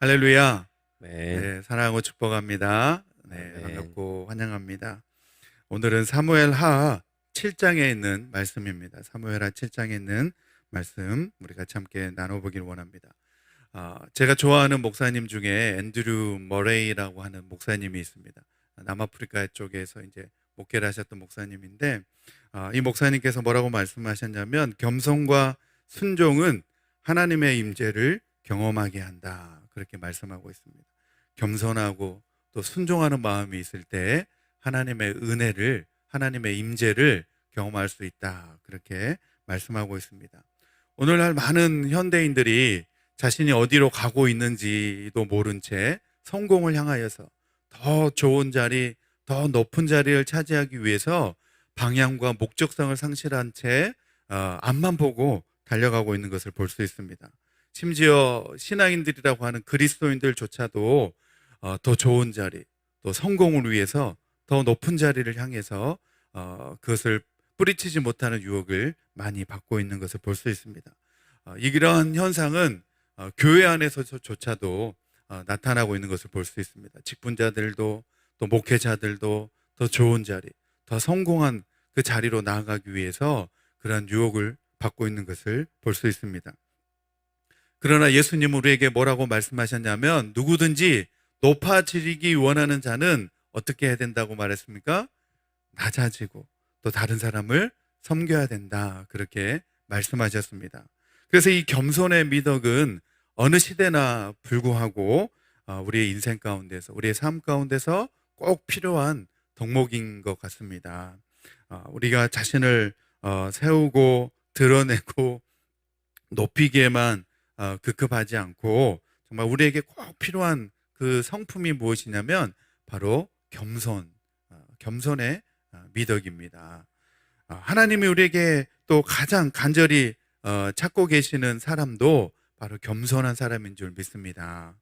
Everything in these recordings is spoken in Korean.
할렐루야. 네. 네, 사랑하고 축복합니다. 네, 아멘. 반갑고 환영합니다. 오늘은 사무엘 하 7장에 있는 말씀입니다. 사무엘 하 7장에 있는 말씀 우리 같이 함께 나눠보길 원합니다. 아, 제가 좋아하는 목사님 중에 앤드류 머레이라고 하는 목사님이 있습니다. 남아프리카 쪽에서 이제 목회를 하셨던 목사님인데 아, 이 목사님께서 뭐라고 말씀하셨냐면 겸손과 순종은 하나님의 임재를 경험하게 한다. 그렇게 말씀하고 있습니다. 겸손하고 또 순종하는 마음이 있을 때 하나님의 은혜를 하나님의 임재를 경험할 수 있다. 그렇게 말씀하고 있습니다. 오늘날 많은 현대인들이 자신이 어디로 가고 있는지도 모른 채 성공을 향하여서 더 좋은 자리, 더 높은 자리를 차지하기 위해서 방향과 목적성을 상실한 채 어, 앞만 보고 달려가고 있는 것을 볼 수 있습니다. 심지어 신앙인들이라고 하는 그리스도인들조차도 어, 더 좋은 자리, 또 성공을 위해서 더 높은 자리를 향해서 어, 그것을 뿌리치지 못하는 유혹을 많이 받고 있는 것을 볼 수 있습니다. 어, 이런 현상은 어, 교회 안에서조차도 어, 나타나고 있는 것을 볼 수 있습니다. 직분자들도 또 목회자들도 더 좋은 자리, 더 성공한 그 자리로 나아가기 위해서 그러한 유혹을 받고 있는 것을 볼 수 있습니다. 그러나 예수님 우리에게 뭐라고 말씀하셨냐면 누구든지 높아지기 원하는 자는 어떻게 해야 된다고 말했습니까? 낮아지고 또 다른 사람을 섬겨야 된다. 그렇게 말씀하셨습니다. 그래서 이 겸손의 미덕은 어느 시대나 불구하고 어, 우리의 인생 가운데서 우리의 삶 가운데서 꼭 필요한 덕목인 것 같습니다. 어, 우리가 자신을 어, 세우고 드러내고 높이기에만 어, 급급하지 않고 정말 우리에게 꼭 필요한 그 성품이 무엇이냐면 바로 겸손, 어, 겸손의 어, 미덕입니다. 어, 하나님이 우리에게 또 가장 간절히 어, 찾고 계시는 사람도 바로 겸손한 사람인 줄 믿습니다.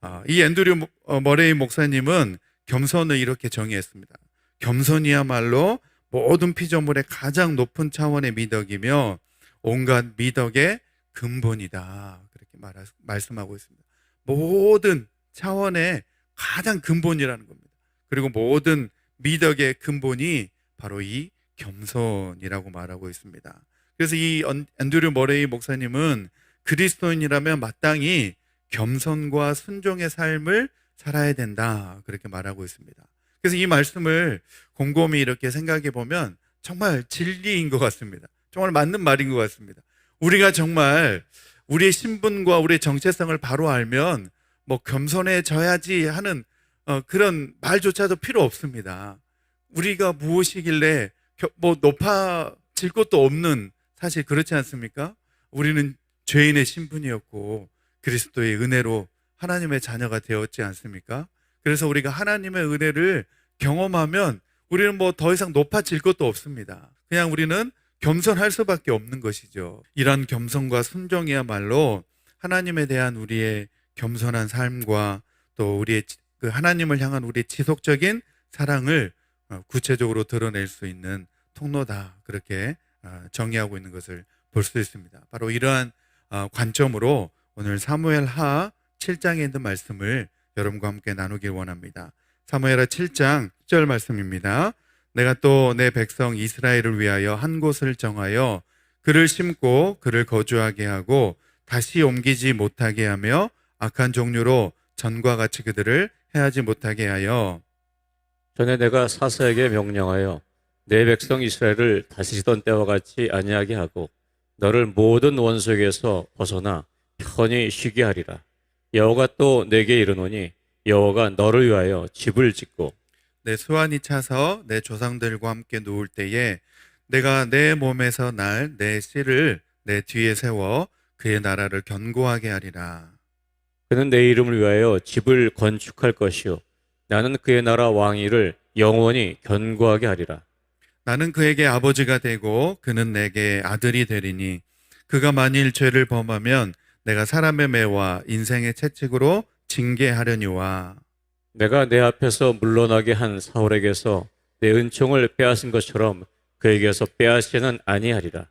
어, 이 앤드류 모- 어, 머레이 목사님은 겸손을 이렇게 정의했습니다. 겸손이야말로 모든 피조물의 가장 높은 차원의 미덕이며 온갖 미덕의 근본이다. 그렇게 말 말씀하고 있습니다. 모든 차원의 가장 근본이라는 겁니다. 그리고 모든 미덕의 근본이 바로 이 겸손이라고 말하고 있습니다. 그래서 이 언- 앤드류 머레이 목사님은 그리스도인이라면 마땅히 겸손과 순종의 삶을 살아야 된다. 그렇게 말하고 있습니다. 그래서 이 말씀을 곰곰이 이렇게 생각해 보면 정말 진리인 것 같습니다. 정말 맞는 말인 것 같습니다. 우리가 정말 우리의 신분과 우리의 정체성을 바로 알면 뭐 겸손해져야지 하는 어, 그런 말조차도 필요 없습니다. 우리가 무엇이길래 겨- 뭐 높아질 것도 없는 사실 그렇지 않습니까? 우리는 죄인의 신분이었고 그리스도의 은혜로 하나님의 자녀가 되었지 않습니까? 그래서 우리가 하나님의 은혜를 경험하면 우리는 뭐 더 이상 높아질 것도 없습니다. 그냥 우리는 겸손할 수밖에 없는 것이죠. 이런 겸손과 순종이야말로 하나님에 대한 우리의 겸손한 삶과 또 우리의 지- 그 하나님을 향한 우리의 지속적인 사랑을 어, 구체적으로 드러낼 수 있는 통로다. 그렇게 어, 정의하고 있는 것을 볼 수 있습니다. 바로 이러한 어, 관점으로 오늘 사무엘 하 7장에 있는 말씀을 여러분과 함께 나누길 원합니다. 사무엘하 7장 1절 말씀입니다. 내가 또 내 백성 이스라엘을 위하여 한 곳을 정하여 그를 심고 그를 거주하게 하고 다시 옮기지 못하게 하며 악한 종류로 전과 같이 그들을 해하지 못하게 하여 전에 내가 사사에게 명령하여 내 백성 이스라엘을 다스리던 때와 같이 아니하게 하고 너를 모든 원수에게서 벗어나 편히 쉬게 하리라. 여호와가 또 내게 이르노니 여호와가 너를 위하여 집을 짓고 내 수완이 차서 내 조상들과 함께 누울 때에 내가 내 몸에서 날 내 씨를 내 뒤에 세워 그의 나라를 견고하게 하리라. 그는 내 이름을 위하여 집을 건축할 것이요 나는 그의 나라 왕위를 영원히 견고하게 하리라. 나는 그에게 아버지가 되고 그는 내게 아들이 되리니 그가 만일 죄를 범하면 내가 사람의 매와 인생의 채찍으로 징계하려니와 내가 내 앞에서 물러나게 한 사울에게서 내 은총을 빼앗은 것처럼 그에게서 빼앗지는 아니하리라.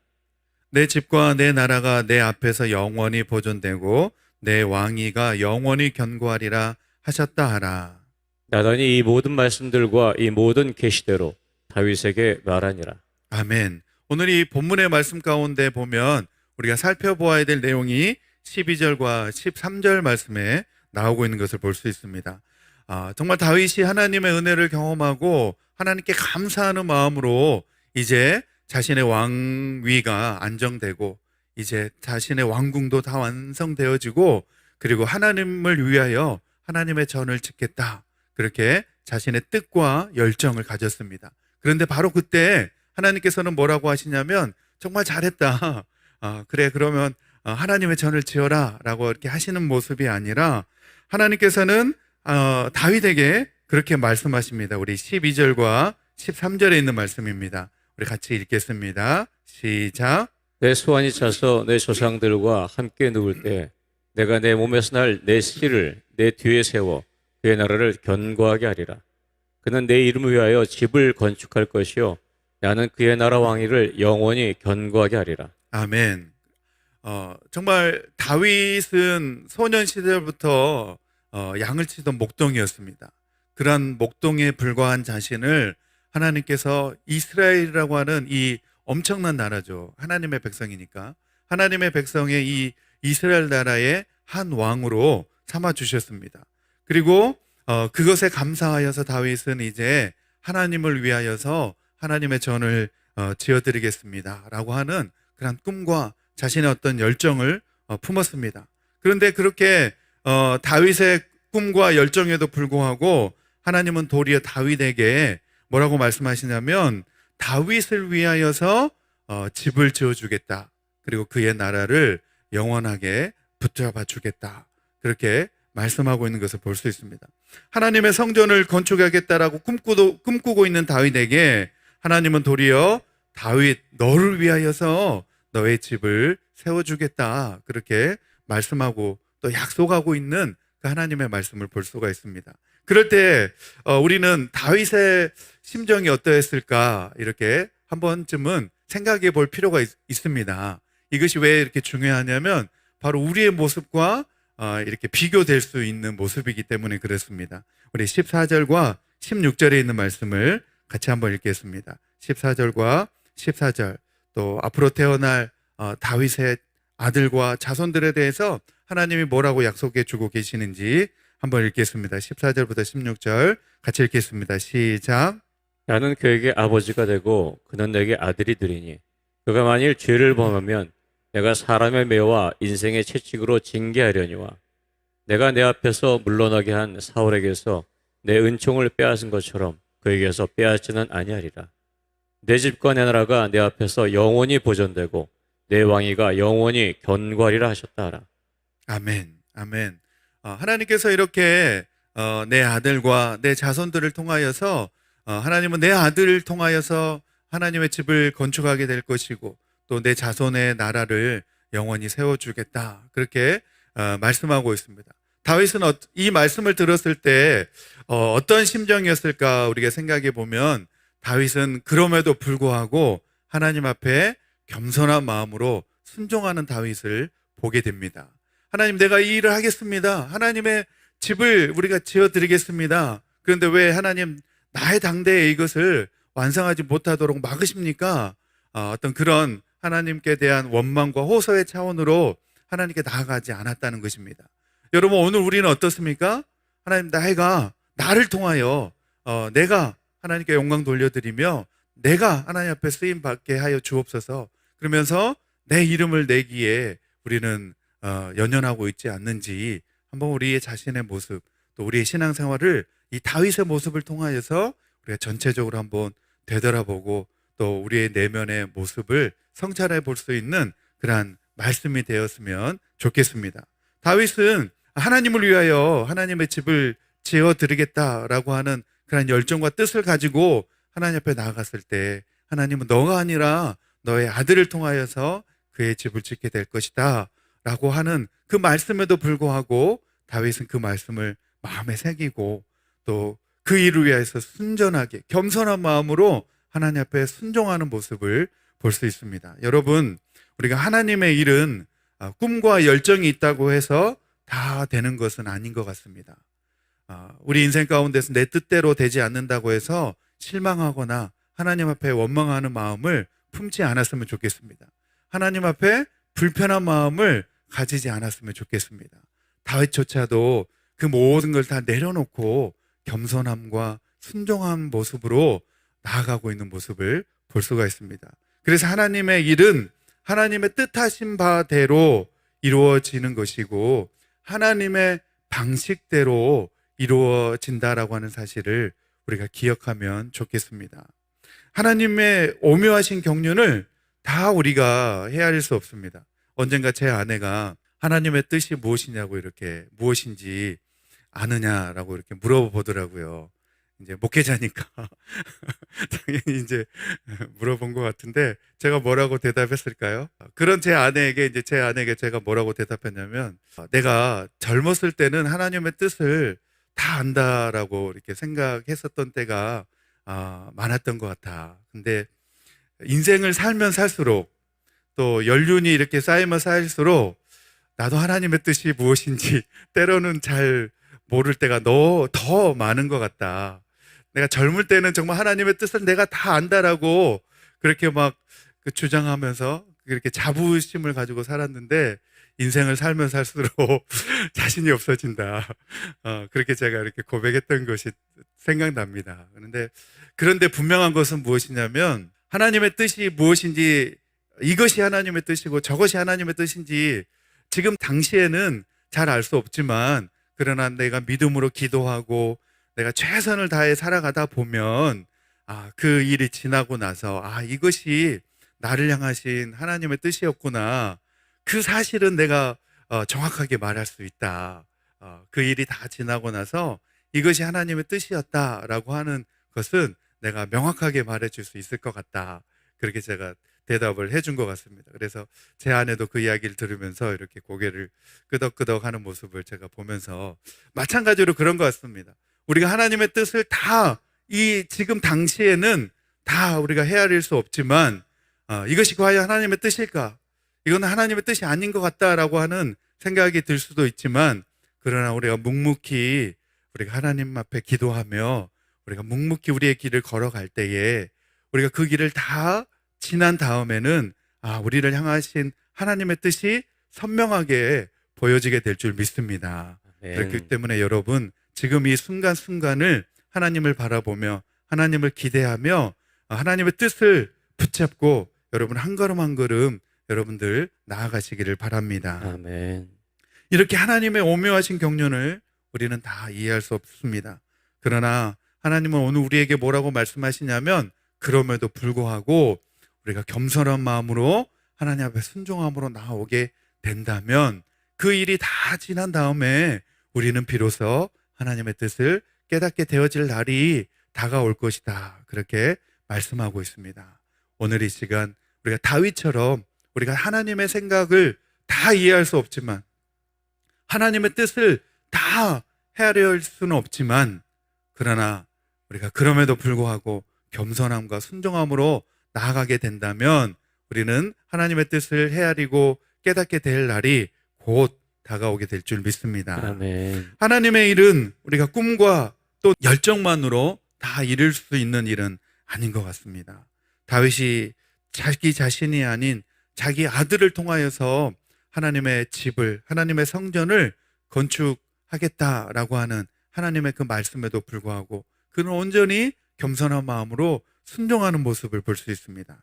내 집과 내 나라가 내 앞에서 영원히 보존되고 내 왕위가 영원히 견고하리라 하셨다 하라. 나단이 이 모든 말씀들과 이 모든 계시대로 다윗에게 말하니라. 아멘. 오늘 이 본문의 말씀 가운데 보면 우리가 살펴보아야 될 내용이 12절과 13절 말씀에 나오고 있는 것을 볼 수 있습니다. 아, 정말 다윗이 하나님의 은혜를 경험하고 하나님께 감사하는 마음으로 이제 자신의 왕위가 안정되고 이제 자신의 왕궁도 다 완성되어지고 그리고 하나님을 위하여 하나님의 전을 짓겠다. 그렇게 자신의 뜻과 열정을 가졌습니다. 그런데 바로 그때 하나님께서는 뭐라고 하시냐면 정말 잘했다. 아, 그래 그러면 어, 하나님의 전을 지어라라고 이렇게 하시는 모습이 아니라 하나님께서는 어, 다윗에게 그렇게 말씀하십니다. 우리 12절과 13절에 있는 말씀입니다. 우리 같이 읽겠습니다. 시작. 내 소환이 차서 내 조상들과 함께 누울 때 내가 내 몸에서 날 내 씨를 내 뒤에 세워 그의 나라를 견고하게 하리라. 그는 내 이름을 위하여 집을 건축할 것이요 나는 그의 나라 왕위를 영원히 견고하게 하리라. 아멘. 어, 정말 다윗은 소년 시절부터 어, 양을 치던 목동이었습니다. 그런 목동에 불과한 자신을 하나님께서 이스라엘이라고 하는 이 엄청난 나라죠. 하나님의 백성이니까. 하나님의 백성의 이 이스라엘 나라의 한 왕으로 삼아 주셨습니다. 그리고 어, 그것에 감사하여서 다윗은 이제 하나님을 위하여서 하나님의 전을 어, 지어드리겠습니다라고 하는 그런 꿈과 자신의 어떤 열정을 어, 품었습니다. 그런데 그렇게 어, 다윗의 꿈과 열정에도 불구하고 하나님은 도리어 다윗에게 뭐라고 말씀하시냐면 다윗을 위하여서 어, 집을 지어주겠다. 그리고 그의 나라를 영원하게 붙잡아 주겠다. 그렇게 말씀하고 있는 것을 볼 수 있습니다. 하나님의 성전을 건축하겠다라고 꿈꾸도, 꿈꾸고 있는 다윗에게 하나님은 도리어 다윗 너를 위하여서 너의 집을 세워주겠다. 그렇게 말씀하고 또 약속하고 있는 그 하나님의 말씀을 볼 수가 있습니다. 그럴 때 어, 우리는 다윗의 심정이 어떠했을까 이렇게 한 번쯤은 생각해 볼 필요가 있, 있습니다. 이것이 왜 이렇게 중요하냐면 바로 우리의 모습과 어, 이렇게 비교될 수 있는 모습이기 때문에 그렇습니다. 우리 14절과 16절에 있는 말씀을 같이 한번 읽겠습니다. 14절과 14절 또 앞으로 태어날 어, 다윗의 아들과 자손들에 대해서 하나님이 뭐라고 약속해 주고 계시는지 한번 읽겠습니다. 14절부터 16절 같이 읽겠습니다. 시작. 나는 그에게 아버지가 되고 그는 내게 아들이 되리니 그가 만일 죄를 범하면 내가 사람의 매와 인생의 채찍으로 징계하려니와 내가 내 앞에서 물러나게 한 사울에게서 내 은총을 빼앗은 것처럼 그에게서 빼앗지는 아니하리라. 내 집과 내 나라가 내 앞에서 영원히 보존되고 내 왕위가 영원히 견고하리라 하셨다 하라. 아멘. 아멘. 어, 하나님께서 이렇게 어, 내 아들과 내 자손들을 통하여서 어, 하나님은 내 아들을 통하여서 하나님의 집을 건축하게 될 것이고 또 내 자손의 나라를 영원히 세워주겠다. 그렇게 어, 말씀하고 있습니다. 다윗은 어, 이 말씀을 들었을 때 어, 어떤 심정이었을까 우리가 생각해 보면 다윗은 그럼에도 불구하고 하나님 앞에 겸손한 마음으로 순종하는 다윗을 보게 됩니다. 하나님 내가 이 일을 하겠습니다. 하나님의 집을 우리가 지어 드리겠습니다. 그런데 왜 하나님 나의 당대에 이것을 완성하지 못하도록 막으십니까? 어, 어떤 그런 하나님께 대한 원망과 호소의 차원으로 하나님께 나아가지 않았다는 것입니다. 여러분 오늘 우리는 어떻습니까? 하나님 나이가 나를 통하여 어, 내가 하나님께 영광 돌려드리며 내가 하나님 앞에 쓰임 받게 하여 주옵소서. 그러면서 내 이름을 내기에 우리는 어, 연연하고 있지 않는지 한번 우리의 자신의 모습 또 우리의 신앙생활을 이 다윗의 모습을 통하여서 우리가 전체적으로 한번 되돌아보고 또 우리의 내면의 모습을 성찰해 볼 수 있는 그러한 말씀이 되었으면 좋겠습니다. 다윗은 하나님을 위하여 하나님의 집을 지어 드리겠다라고 하는 그런 열정과 뜻을 가지고 하나님 앞에 나아갔을 때 하나님은 너가 아니라 너의 아들을 통하여서 그의 집을 짓게 될 것이다. 라고 하는 그 말씀에도 불구하고 다윗은 그 말씀을 마음에 새기고 또 그 일을 위해서 순전하게 겸손한 마음으로 하나님 앞에 순종하는 모습을 볼 수 있습니다. 여러분, 우리가 하나님의 일은 아, 꿈과 열정이 있다고 해서 다 되는 것은 아닌 것 같습니다. 아, 우리 인생 가운데서 내 뜻대로 되지 않는다고 해서 실망하거나 하나님 앞에 원망하는 마음을 품지 않았으면 좋겠습니다. 하나님 앞에 불편한 마음을 가지지 않았으면 좋겠습니다. 다윗조차도 그 모든 걸 다 내려놓고 겸손함과 순종한 모습으로 나아가고 있는 모습을 볼 수가 있습니다. 그래서 하나님의 일은 하나님의 뜻하신 바대로 이루어지는 것이고 하나님의 방식대로 이루어진다라고 하는 사실을 우리가 기억하면 좋겠습니다. 하나님의 오묘하신 경륜을 다 우리가 헤아릴 수 없습니다. 언젠가 제 아내가 하나님의 뜻이 무엇이냐고 이렇게 무엇인지 아느냐라고 이렇게 물어보더라고요. 이제 목회자니까 당연히 이제 물어본 것 같은데 제가 뭐라고 대답했을까요? 그런 제 아내에게 이제 제 아내에게 제가 뭐라고 대답했냐면 내가 젊었을 때는 하나님의 뜻을 다 안다라고 이렇게 생각했었던 때가 아, 많았던 것 같아. 근데 인생을 살면 살수록 또 연륜이 이렇게 쌓이면 쌓일수록 나도 하나님의 뜻이 무엇인지 때로는 잘 모를 때가 너 더 많은 것 같다. 내가 젊을 때는 정말 하나님의 뜻을 내가 다 안다라고 그렇게 막그 주장하면서 그렇게 자부심을 가지고 살았는데 인생을 살면 살수록 자신이 없어진다. 어, 그렇게 제가 이렇게 고백했던 것이 생각납니다. 그런데 그런데 분명한 것은 무엇이냐면 하나님의 뜻이 무엇인지 이것이 하나님의 뜻이고 저것이 하나님의 뜻인지 지금 당시에는 잘 알 수 없지만 그러나 내가 믿음으로 기도하고 내가 최선을 다해 살아가다 보면 아, 그 일이 지나고 나서 아, 이것이 나를 향하신 하나님의 뜻이었구나. 그 사실은 내가 어, 정확하게 말할 수 있다. 어, 그 일이 다 지나고 나서 이것이 하나님의 뜻이었다라고 하는 것은 내가 명확하게 말해 줄 수 있을 것 같다. 그렇게 제가 대답을 해준 것 같습니다. 그래서 제 아내도 그 이야기를 들으면서 이렇게 고개를 끄덕끄덕 하는 모습을 제가 보면서 마찬가지로 그런 것 같습니다. 우리가 하나님의 뜻을 다 이 지금 당시에는 다 우리가 헤아릴 수 없지만 어, 이것이 과연 하나님의 뜻일까? 이건 하나님의 뜻이 아닌 것 같다라고 하는 생각이 들 수도 있지만 그러나 우리가 묵묵히 우리가 하나님 앞에 기도하며 우리가 묵묵히 우리의 길을 걸어갈 때에 우리가 그 길을 다 지난 다음에는 아, 우리를 향하신 하나님의 뜻이 선명하게 보여지게 될 줄 믿습니다. 아멘. 그렇기 때문에 여러분 지금 이 순간순간을 하나님을 바라보며 하나님을 기대하며 하나님의 뜻을 붙잡고 여러분 한 걸음 한 걸음 여러분들 나아가시기를 바랍니다. 아멘. 이렇게 하나님의 오묘하신 경륜을 우리는 다 이해할 수 없습니다. 그러나 하나님은 오늘 우리에게 뭐라고 말씀하시냐면 그럼에도 불구하고 우리가 겸손한 마음으로 하나님 앞에 순종함으로 나오게 된다면 그 일이 다 지난 다음에 우리는 비로소 하나님의 뜻을 깨닫게 되어질 날이 다가올 것이다. 그렇게 말씀하고 있습니다. 오늘 이 시간 우리가 다윗처럼 우리가 하나님의 생각을 다 이해할 수 없지만 하나님의 뜻을 다 헤아릴 수는 없지만 그러나 우리가 그럼에도 불구하고 겸손함과 순종함으로 나아가게 된다면 우리는 하나님의 뜻을 헤아리고 깨닫게 될 날이 곧 다가오게 될 줄 믿습니다. 아멘. 하나님의 일은 우리가 꿈과 또 열정만으로 다 이룰 수 있는 일은 아닌 것 같습니다. 다윗이 자기 자신이 아닌 자기 아들을 통하여서 하나님의 집을, 하나님의 성전을 건축하겠다라고 하는 하나님의 그 말씀에도 불구하고 그는 온전히 겸손한 마음으로 순종하는 모습을 볼 수 있습니다.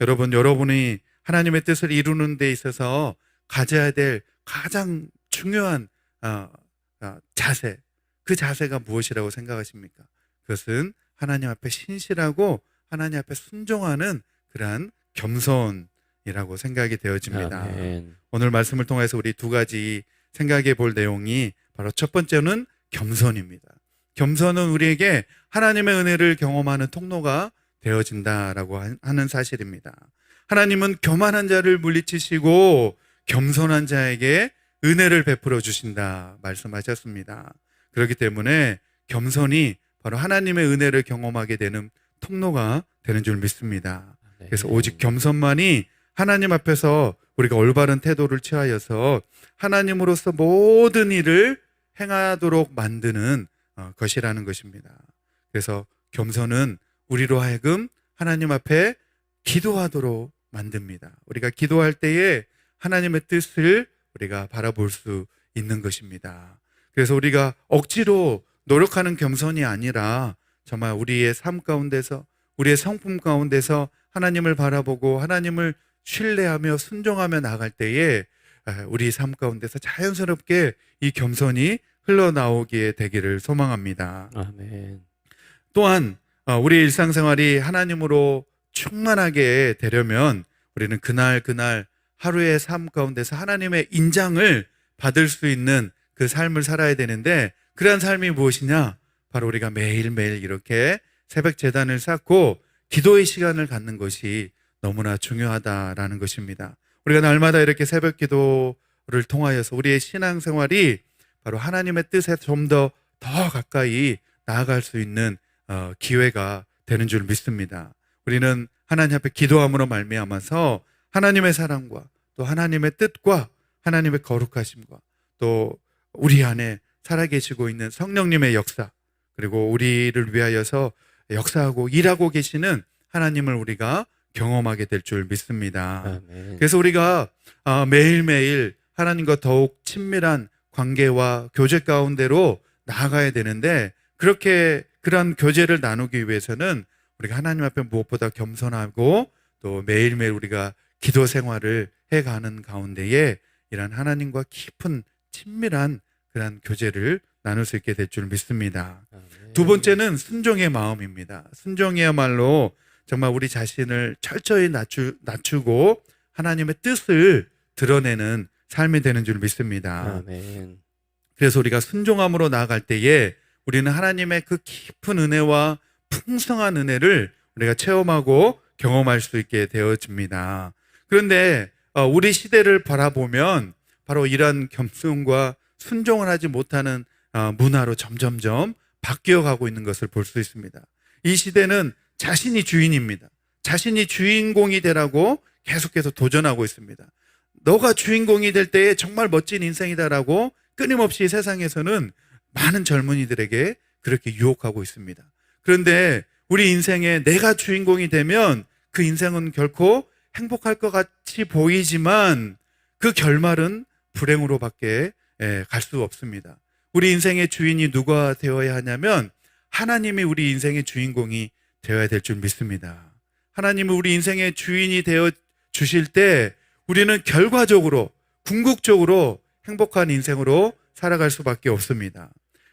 여러분, 여러분이 하나님의 뜻을 이루는 데 있어서 가져야 될 가장 중요한 어, 어, 자세, 그 자세가 무엇이라고 생각하십니까? 그것은 하나님 앞에 신실하고 하나님 앞에 순종하는 그러한 겸손이라고 생각이 되어집니다. 아멘. 오늘 말씀을 통해서 우리 두 가지 생각해 볼 내용이 바로 첫 번째는 겸손입니다. 겸손은 우리에게 하나님의 은혜를 경험하는 통로가 되어진다라고 하- 하는 사실입니다. 하나님은 교만한 자를 물리치시고 겸손한 자에게 은혜를 베풀어 주신다 말씀하셨습니다. 그렇기 때문에 겸손이 바로 하나님의 은혜를 경험하게 되는 통로가 되는 줄 믿습니다. 그래서 아멘. 오직 겸손만이 하나님 앞에서 우리가 올바른 태도를 취하여서 하나님으로서 모든 일을 행하도록 만드는 어, 것이라는 것입니다. 그래서 겸손은 우리로 하여금 하나님 앞에 기도하도록 만듭니다. 우리가 기도할 때에 하나님의 뜻을 우리가 바라볼 수 있는 것입니다. 그래서 우리가 억지로 노력하는 겸손이 아니라 정말 우리의 삶 가운데서 우리의 성품 가운데서 하나님을 바라보고 하나님을 신뢰하며 순종하며 나갈 때에 아, 우리 삶 가운데서 자연스럽게 이 겸손이 흘러나오게 되기를 소망합니다. 아멘. 또한 어, 우리 일상생활이 하나님으로 충만하게 되려면 우리는 그날 그날 하루의 삶 가운데서 하나님의 인장을 받을 수 있는 그 삶을 살아야 되는데 그러한 삶이 무엇이냐? 바로 우리가 매일매일 이렇게 새벽 재단을 쌓고 기도의 시간을 갖는 것이 너무나 중요하다라는 것입니다. 우리가 날마다 이렇게 새벽 기도를 통하여서 우리의 신앙생활이 바로 하나님의 뜻에 좀 더 더 가까이 나아갈 수 있는 어, 기회가 되는 줄 믿습니다. 우리는 하나님 앞에 기도함으로 말미암아서 하나님의 사랑과 또 하나님의 뜻과 하나님의 거룩하심과 또 우리 안에 살아계시고 있는 성령님의 역사 그리고 우리를 위하여서 역사하고 일하고 계시는 하나님을 우리가 경험하게 될 줄 믿습니다. 아멘. 그래서 우리가 아, 매일매일 하나님과 더욱 친밀한 관계와 교제 가운데로 나아가야 되는데 그렇게 그러한 교제를 나누기 위해서는 우리가 하나님 앞에 무엇보다 겸손하고 또 매일매일 우리가 기도 생활을 해가는 가운데에 이런 하나님과 깊은 친밀한 그러한 교제를 나눌 수 있게 될 줄 믿습니다. 두 번째는 순종의 마음입니다. 순종이야말로 정말 우리 자신을 철저히 낮추, 낮추고 하나님의 뜻을 드러내는 삶이 되는 줄 믿습니다. 아멘. 그래서 우리가 순종함으로 나아갈 때에 우리는 하나님의 그 깊은 은혜와 풍성한 은혜를 우리가 체험하고 경험할 수 있게 되어집니다. 그런데 어, 우리 시대를 바라보면 바로 이런 겸손과 순종을 하지 못하는 어, 문화로 점점점 바뀌어 가고 있는 것을 볼 수 있습니다. 이 시대는 자신이 주인입니다. 자신이 주인공이 되라고 계속해서 도전하고 있습니다. 너가 주인공이 될 때에 정말 멋진 인생이다라고 끊임없이 세상에서는 많은 젊은이들에게 그렇게 유혹하고 있습니다. 그런데 우리 인생에 내가 주인공이 되면 그 인생은 결코 행복할 것 같이 보이지만 그 결말은 불행으로밖에 예, 갈수 없습니다. 우리 인생의 주인이 누가 되어야 하냐면 하나님이 우리 인생의 주인공이 되어야 될 줄 믿습니다. 하나님이 우리 인생의 주인이 되어 주실 때 우리는 결과적으로 궁극적으로 행복한 인생으로 살아갈 수밖에 없습니다.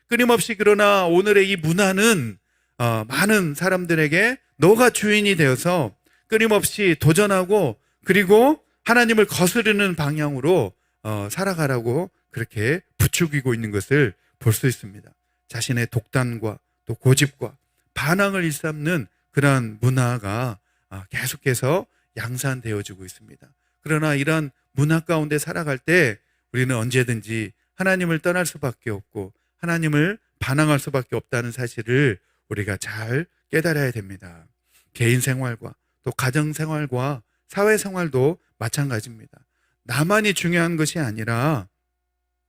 끊임없이 그러나 오늘의 이 문화는 어, 많은 사람들에게 너가 주인이 되어서 끊임없이 도전하고 그리고 하나님을 거스르는 방향으로 어, 살아가라고 그렇게 부추기고 있는 것을 볼 수 있습니다. 자신의 독단과 또 고집과 반항을 일삼는 그러한 문화가 아, 계속해서 양산되어지고 있습니다. 그러나 이러한 문화 가운데 살아갈 때 우리는 언제든지 하나님을 떠날 수밖에 없고 하나님을 반항할 수밖에 없다는 사실을 우리가 잘 깨달아야 됩니다. 개인 생활과 또 가정 생활과 사회 생활도 마찬가지입니다. 나만이 중요한 것이 아니라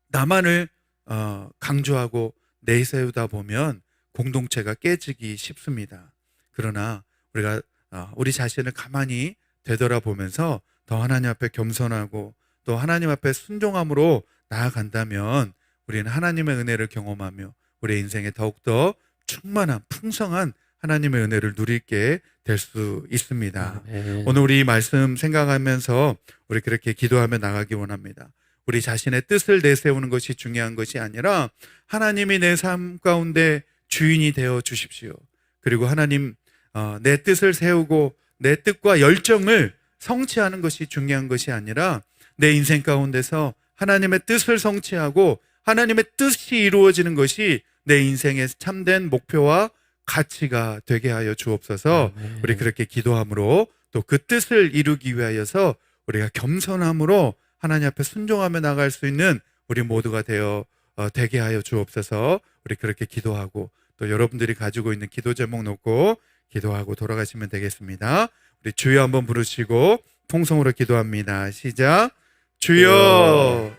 나만을 어, 강조하고 내세우다 보면 공동체가 깨지기 쉽습니다. 그러나 우리가 어, 우리 자신을 가만히 되돌아보면서 더 하나님 앞에 겸손하고 또 하나님 앞에 순종함으로 나아간다면 우리는 하나님의 은혜를 경험하며 우리 인생에 더욱더 충만한 풍성한 하나님의 은혜를 누리게 될 수 있습니다. 아멘. 오늘 우리 이 말씀 생각하면서 우리 그렇게 기도하며 나가기 원합니다. 우리 자신의 뜻을 내세우는 것이 중요한 것이 아니라 하나님이 내 삶 가운데 주인이 되어 주십시오. 그리고 하나님 어, 내 뜻을 세우고 내 뜻과 열정을 성취하는 것이 중요한 것이 아니라 내 인생 가운데서 하나님의 뜻을 성취하고 하나님의 뜻이 이루어지는 것이 내 인생의 참된 목표와 가치가 되게 하여 주옵소서. 아멘. 우리 그렇게 기도함으로 또 그 뜻을 이루기 위하여서 우리가 겸손함으로 하나님 앞에 순종하며 나갈 수 있는 우리 모두가 되어 어, 되게 하여 주옵소서. 우리 그렇게 기도하고 또 여러분들이 가지고 있는 기도 제목 놓고 기도하고 돌아가시면 되겠습니다. 우리 주여 한번 부르시고 통성으로 기도합니다. 시작. 주여